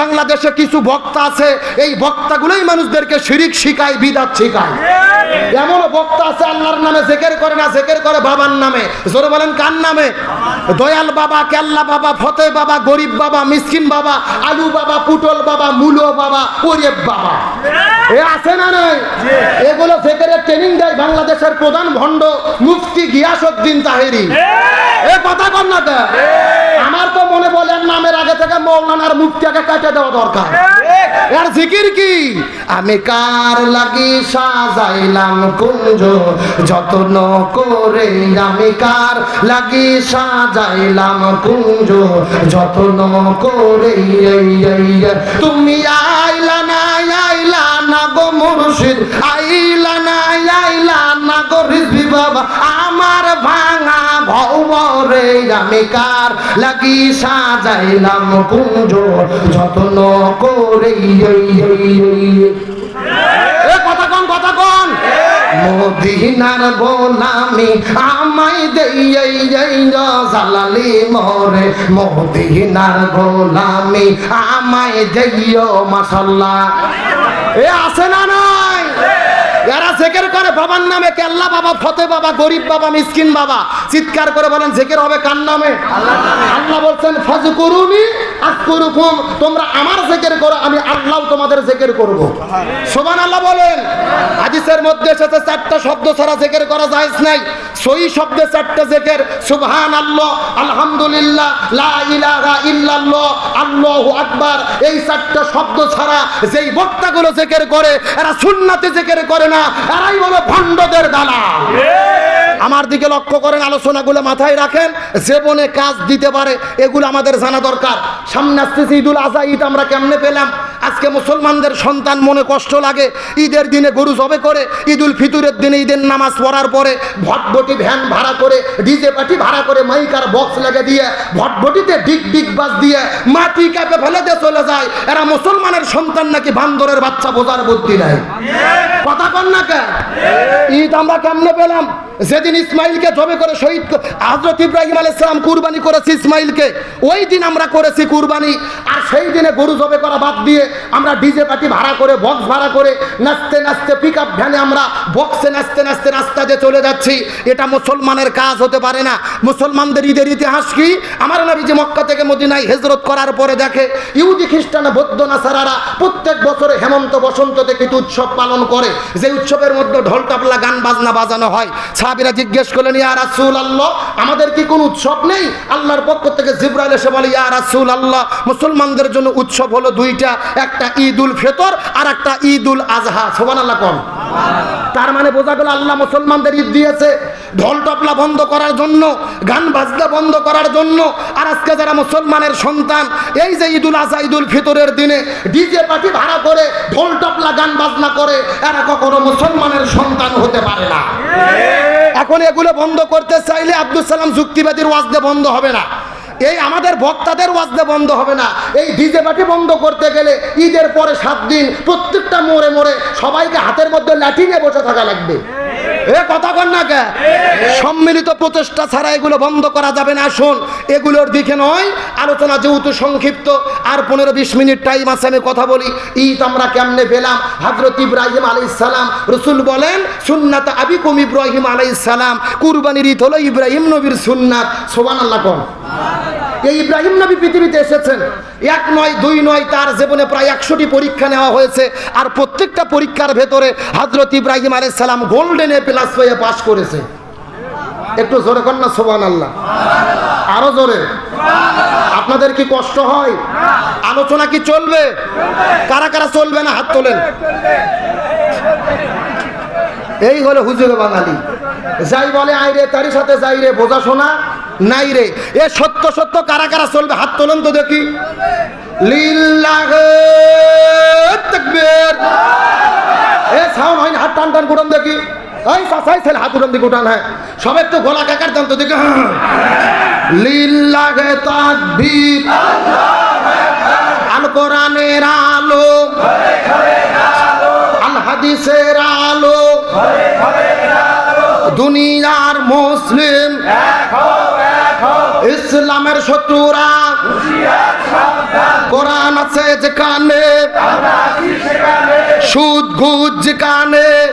বাংলাদেশে কিছু বক্তা আছে, এই বক্তাগুলোই মানুষদেরকে শিরিক শিখায়, বিদাত শিখায়। এমনও বক্তা আছে আল্লাহর নামে, জেকের করে না, জেকের করে বাবার নামে। জোরে বলেন, কার নামে? দয়াল বাবা, কেল্লা বাবা, ফতে বাবা, গরিব বাবা, মিসকিন বাবা, আলু বাবা, পুটল বাবা, মুলো বাবা, ওরেব বাবা। এ আছে না নাই? এগুলো জেকেরের ট্রেনিং দেয় বাংলাদেশের প্রধান ভণ্ড, মুফতি গিয়াসউদ্দিন তাহেরি। এ কথা কর না কে? আমার তো বলে এর নামের আগে থেকে মৌলানার কাটে দেওয়া দরকার এর জিকির কি আমি কার লাগি সাজাইলাম কুঞ্জ যত্ন করে আমি কার লাগি সাজাইলাম কুঞ্জ যত্ন করে। তুমি আইলা না আইলা না গো মুর্শিদ, আইলা ভৌবরে আমি কার লাগি সাজাইলাম কুঞ্জ যত্ন করে কথা কন কথা কন। মদিনার গোলামি আমায় মরে। মদিনার গোলামি দেইও, মাশাল্লাহ। এ, আছে না নাই? এরা জেকের করে বাবার নামে কেল্লা বাবা, ফতে বাবা, গরিব বাবা, মিসকিন বাবা? চিৎকার করে বলেন, জেকের হবে কার নামে? আল্লাহ বলছেন ফাজ করুনি তোমরা আমার জেকের করো, আমি আল্লাহ তোমাদের জেকের করব। সোমান আল্লাহ বলেন। হাদিসের মধ্যে এসেছে, চারটা শব্দ ছাড়া জেকের করা যায় নাই। সই শব্দে চারটা জেকের। সুবহান আল্লাহ আলহামদুলিল্লাহ, লা ইলাহা ইল্লাল্লাহ, আল্লাহু আকবার। এই চারটা শব্দ ছাড়া যেই বক্তাগুলো জেকের করে, এরা সুন্নাতে জেকের করে না, এরাই হলো ভণ্ডদের দালাল। আমার দিকে লক্ষ্য করেন, আলোচনাগুলো মাথায় রাখেন জীবনে কাজ দিতে পারে, এগুলো আমাদের জানা দরকার। সামনে আসতেছে ঈদুল আজহা, ঈদ আমরা কেমনে পেলাম? আজকে মুসলমানদের সন্তান মনে কষ্ট লাগে, ঈদের দিনে গরু জবে করে, ঈদুল ফিতুরের দিনে ঈদের নামাজ পড়ার পরে ভটভটি ভ্যান ভাড়া করে, ডিজে পাটি ভাড়া করে মাইকার বক্স লেগে দিয়ে, ভটভটিতে ডিগ ডিগ বাস দিয়ে মাটি কাপে ফেলে দিয়ে চলে যায়। এরা মুসলমানের সন্তান নাকি বান্দরের বাচ্চা বোঝার বুদ্ধি নাই? কথা কন না কে ঈদ আমরা কেমনে পেলাম? যেদিন ইসমাইলকে জবে করে শহীদ হজরত ইব্রাহিম আলাইসালাম কুরবানি করেছি ইসমাইলকে, ওই দিন আমরা করেছি কুরবানি। আর সেই দিনে গরু জবে করা বাদ দিয়ে আমরা ডিজে পার্টি ভাড়া করে বক্স ভাড়া করে নাচতে নাচতে পিক আপ ভ্যানে আমরা বক্সে নাচতে নাচতে রাস্তা দিয়ে চলে যাচ্ছি। এটা মুসলমানের কাজ হতে পারে না। মুসলমানদের ঈদের ইতিহাস কি? আমার নবী যে মক্কা থেকে মদিনায় হেজরত করার পরে দেখে, ইহুদি, খ্রিস্টান, বৌদ্ধ, নাসারারা প্রত্যেক বছরে হেমন্ত বসন্ত থেকে একটি উৎসব পালন করে। যে উৎসবের মধ্যে ঢোল টাপলা গান, বাজনা বাজানো হয়। সাহাবিরা জিজ্ঞেস করলেন, ইয়া রাসূল আল্লাহ আমাদের কি কোনো উৎসব নেই? আল্লাহর পক্ষ থেকে জিব্রাইল এসে বলে, ইয়া রাসূল আল্লাহ মুসলমানদের জন্য উৎসব হলো দুইটা, একটা ঈদুল ফিতর আর একটা ঈদুল আজহা। সুবহানাল্লাহ কোন। তার মানে বোঝা গেল আল্লাহ মুসলমানদের ঈদ দিয়েছে ঢোল টপলা বন্ধ করার জন্য, গান বাজনা বন্ধ করার জন্য, আর আজকে যারা মুসলমানের সন্তান, এই যে ঈদুল আজহা, ঈদুল ফিতরের দিনে ডিজে পার্টি ভাড়া করে ঢোল টপলা গান বাজনা করে, এরা কখনো মুসলমানের সন্তান হতে পারে না। এখন এগুলো বন্ধ করতে চাইলে আব্দুল সালাম যুক্তিবাদীর ওয়াজদে বন্ধ হবে না। এই আমাদের বক্তাদের ওয়াজদে বন্ধ হবে না। এই ডিজে পার্টি বন্ধ করতে গেলে ঈদের পরে সাত দিন প্রত্যেকটা মোড়ে মোড়ে সবাইকে হাতের মধ্যে ল্যাটিনে বসে থাকা লাগবে। এ কথা না কে? সম্মিলিত প্রচেষ্টা ছাড়া এগুলো বন্ধ করা যাবে না শোন। এগুলোর দিকে নয় আলোচনা যেহেতু সংক্ষিপ্ত আর পনেরো বিশ মিনিট টাইম আছে আমি কথা বলি। ঈদ আমরা কেমনে পেলাম? হজরত ইব্রাহিম আলাই সালাম রসুল বলেন সুন্নাত আবিকুম ইব্রাহিম আলাই সালাম। কুরবানির ঈদ হলো ইব্রাহিম নবীর সুন্নাত। সোবান আল্লাহ কন। এই ইব্রাহিম নবী পৃথিবীতে এসেছেন। এক নয়, দুই নয়, তার জীবনে প্রায় একশোটি পরীক্ষা নেওয়া হয়েছে। আর প্রত্যেকটা পরীক্ষার ভেতরে হজরত ইব্রাহিম আলাইহিস সালাম গোল্ডেন প্লাস হয়ে পাস করেছে। একটু জোরে কর না সোবান আল্লাহ আরও জোরে। আপনাদের কি কষ্ট হয়? আলোচনা কি চলবে? কারা কারা চলবে না? হাত তোলেন। এই হলো হুজুর বাঙালি। যাই বলে আই রে, তারই সাথে যাই রে, বোঝা শোনা? নাই রে। এ সত্য সত্য, কারা কারা চলবে? হাত তোলেন তো দেখি। এ হাত টান টান দেখি। ছেলে, হাত হ্যাঁ। গলা কাকার দাম তো দেখি। হাদিসের আলো। দুনিয়ার মুসলিম। ইসলামের শত্রুরা। কোরআন আছে যেখানে। সুদ, ঘুষ যেখানে।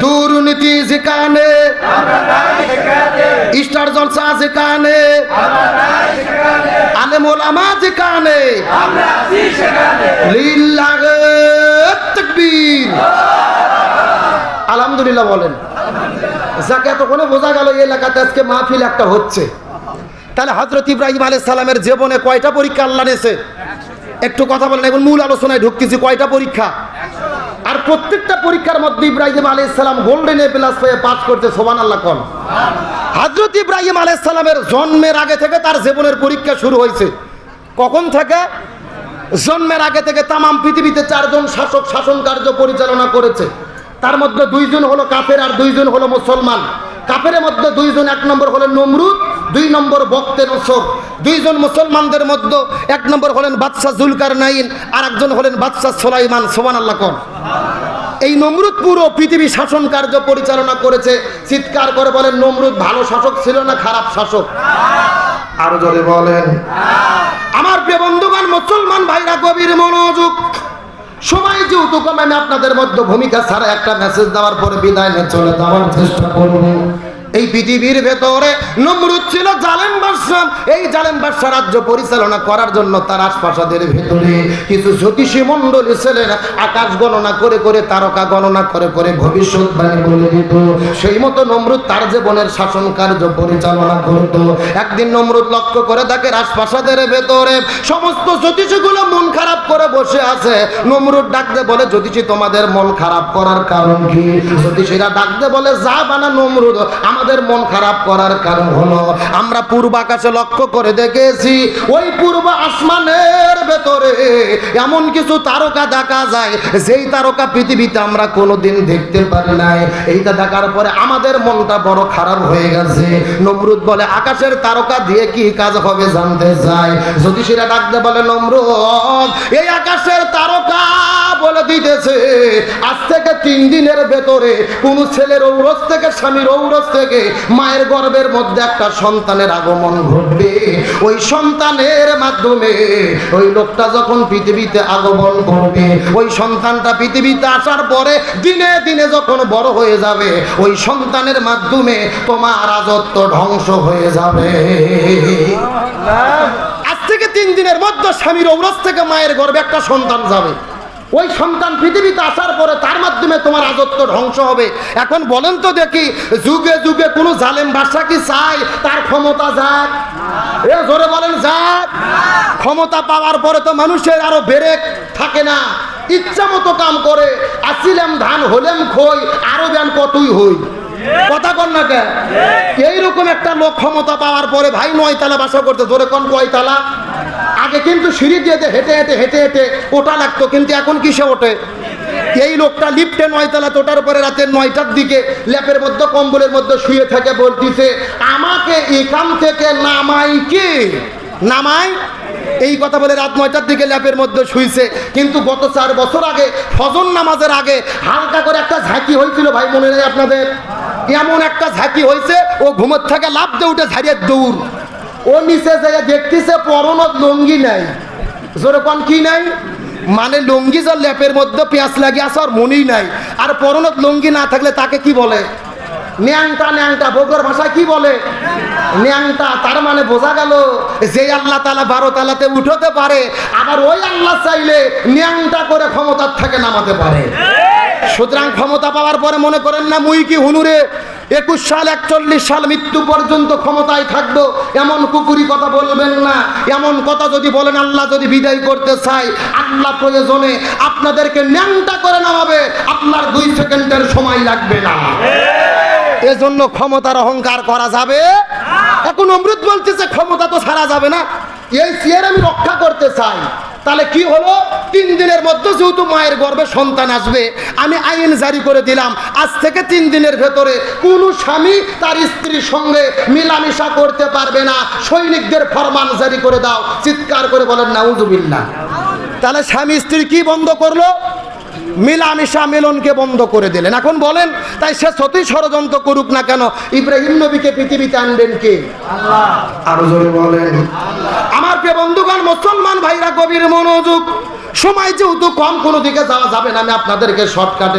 দুর্নীতি যেখানে। স্টার জলসা যেখানে। আলেমুল আমা যেখানে। লিল্লাহে তাকবীর। আলহামদুলিল্লাহ বলেন। যাকে, এতক্ষণে বোঝা গেল এই এলাকাতে আজকে মাহফিল একটা হচ্ছে। তাহলে হজরত ইব্রাহিম আলাইহিস সালামের জীবনে কয়টা পরীক্ষা আল্লাহ নিয়েছে? একটু কথা বলেন, এখন মূল আলোচনায় ঢুকতেছি, কয়টা পরীক্ষা? আর প্রত্যেকটা পরীক্ষার মধ্যে ইব্রাহিম আলাইহিস সালাম গোল্ডেন এ প্লাস পেয়ে পাস করতে সোমান আল্লাহ কন? হজরত ইব্রাহিম আলাইহিস সালামের জন্মের আগে থেকে তার জীবনের পরীক্ষা শুরু হয়েছে। কখন থেকে? জন্মের আগে থেকে তামাম পৃথিবীতে চারজন শাসক শাসন কার্য পরিচালনা করেছে। তার মধ্যে দুইজন হলো কাফের আর দুইজন হলো মুসলমান। কাফের মধ্যে দুইজন, এক নম্বর হলেন নমরুদ, দুই নম্বর বক্তে নসর দুইজন মুসলমানদের মধ্যে এক নম্বর হলেন বাদশাহ জুলকার নাইন আর একজন হলেন বাদশাহ সোলাইমান। সোমান আল্লাহ কন? এই নমরুদ পুরো পৃথিবী শাসন কার্য পরিচালনা করেছে। চিৎকার করে বলেন, নমরুদ ভালো শাসক ছিল না খারাপ শাসক? আরও জোরে বলেন, আমার প্রিয় বন্ধুগণ, মুসলমান ভাইরা গভীর মনোযোগ সময় যেহেতু কম, আমি আপনাদের মধ্যে ভূমিকা ছাড়া একটা মেসেজ দেওয়ার পরে বিদায় নিয়ে চলে যাওয়ার চেষ্টা করব। এই পৃথিবীর ভেতরে নমরুদ ছিল জালেম বাদশাহ এই জালেম বাদশাহ রাজ্য পরিচালনা করার জন্য তার আশপাশাদের ভেতরে কিছু জ্যোতিষী মণ্ডলী ছিলেন। আকাশ গণনা করে করে, তারকা গণনা করে করে ভবিষ্যৎবাণী বলে দিত। সেই মতো নমরুদ তার জীবনের শাসন কার্য পরিচালনা করত। একদিন নমরুদ লক্ষ্য করে দেখে রাজপ্রাসাদের ভেতরে সমস্ত জ্যোতিষীগুলো মন খারাপ করে বসে আছে। নমরুদ ডাকতে বলে, জ্যোতিষী, তোমাদের মন খারাপ করার কারণ কি? জ্যোতিষীরা ডাকতে বলে, যা বানা নমরুদ আমাদের মন খারাপ করার কারণ হলো, আমরা পূর্ব আকাশে লক্ষ্য করে দেখেছি, ওই পূর্ব আসমানের ভেতরে এমন কিছু তারকা দেখা যায়, যেই তারকা পৃথিবীতে আমরা কোনোদিন দেখতে পারি নাই। এইটা দেখার পরে আমাদের মনটা বড় খারাপ হয়ে গেছে। নমরুদ বলে, আকাশের তারকা দিয়ে কি কাজ হবে জানতে চাই? জ্যোতিষীরা ডাকতে বলে, নমরুদ, এই আকাশের তারকা বলে দিতেছে আজ থেকে তিন দিনের ভেতরে কোন ছেলের ঔরস থেকে স্বামীর ঔরস থেকে মায়ের গর্ভের মধ্যে একটা সন্তানের আগমন ঘটবে। ওই সন্তানের মাধ্যমে ওই লোকটা যখন পৃথিবীতে আগমন করবে ওই সন্তানটা পৃথিবীতে আসার পরে দিনে দিনে যখন বড় হয়ে যাবে ওই সন্তানের মাধ্যমে তোমার রাজত্ব ধ্বংস হয়ে যাবে। আজ থেকে তিন দিনের মধ্যে স্বামীর ঔরস থেকে মায়ের গর্ভে একটা সন্তান যাবে। ওই সন্তান পৃথিবীতে আসার পরে তার মাধ্যমে তোমার রাজত্ব ধ্বংস হবে। এখন বলেন তো দেখি, যুগে যুগে কোনো জালেম বাদশা কি চায়? তার ক্ষমতা যাক। এ জোরে বলেন, যাক। ক্ষমতা পাওয়ার পরে তো মানুষের আরও বেড়ে থাকে না। ইচ্ছা মতো কাম করে, আসিলাম ধান, হলেম খই, আরও ব্যান কতই হই। কথা কন না এইরকম একটা লোক ক্ষমতা পাওয়ার পরে ভাই নয়তলা বাসা করতে, জোরে কোন কয়তলা? আগে কিন্তু সিঁড়ি দিয়ে হেঁটে হেঁটে হেঁটে হেঁটে ওটা লাগতো, কিন্তু এখন কিসে ওঠে? এই লোকটা লিফটে নয়তলা তোটার পরে রাতের নয়টার দিকে ল্যাপের মধ্যে, কম্বলের মধ্যে শুয়ে থেকে, বলতিছে, আমাকে এখান থেকে নামাই কে? নামাই? এই কথা বলে রাত নয়টার দিকে ল্যাপের মধ্যে শুইছে। কিন্তু গত চার বছর আগে, ফজর নামাজের আগে হালকা করে একটা ঝাঁকি হয়েছিল, ভাই, মনে নেই আপনাদের? এমন একটা ঝাঁকি হয়েছে, ও ঘুমের থেকে লাভ দিয়ে উঠে ঝাড়িয়ে দৌড়। ও নিচে যে দেখতেছে পরনত লুঙ্গি নাই। জোরে কি নাই? মানে লুঙ্গি যার ল্যাপের মধ্যে পেঁয়াজ লাগিয়ে আসার মনেই নাই। আর পরনত লুঙ্গি না থাকলে তাকে কি বলে? ন্যাংটা ন্যাংটা, বগুড়ার ভাষায় কি বলে? ন্যাংটা, তার মানে বোঝা গেল যে আল্লাহ তালা বারো তালাতে উঠতে পারে, আবার ওই আল্লাহ চাইলে ন্যাংটা করে ক্ষমতার থেকে নামাতে পারে। সুতরাং ক্ষমতা পাওয়ার পরে মনে করেন না মুই কি হুনুরে? একুশ সাল, একচল্লিশ সাল মৃত্যু পর্যন্ত ক্ষমতায় থাকব, এমন কুকুরি কথা বলবেন না। এমন কথা যদি বলেন, আল্লাহ যদি বিদায় করতে চাই আল্লাহ প্রয়োজনে আপনাদেরকে ন্যাংটা করে নামাবে, আপনার দুই সেকেন্ডের সময় লাগবে না। এজন্য ক্ষমতার অহংকার করা যাবে এখন অমৃত বলতেছে, ক্ষমতা তো সারা যাবে না। এই চেয়ার আমি রক্ষা করতে চাই। তাহলে কি হলো? তিন দিনের মধ্যে যেহেতু মায়ের গর্ভে সন্তান আসবে আমি আইন জারি করে দিলাম। আজ থেকে তিন দিনের ভেতরে কোনো স্বামী তার স্ত্রীর সঙ্গে মিলামিশা করতে পারবে না। সৈনিকদের ফরমান জারি করে দাও। চিৎকার করে বলেন না উজুবিল্লা তাহলে স্বামী স্ত্রী কি বন্ধ করল? মিলামিশা মিলনকে বন্ধ করে দিলেন। এখন বলেন তাই সে সতী ষড়যন্ত্র করুক না কেন? ইব্রাহিম নবীকে পৃথিবীতে আনবেন কে? আরও জোরে বলেন। প্রিয় বন্ধুগণ, মুসলমান ভাইরা কবির মনোযোগ। সময় যেহেতু কম, কোনো দিকে যাওয়া যাবে না। আমি আপনাদেরকে শর্টকাটে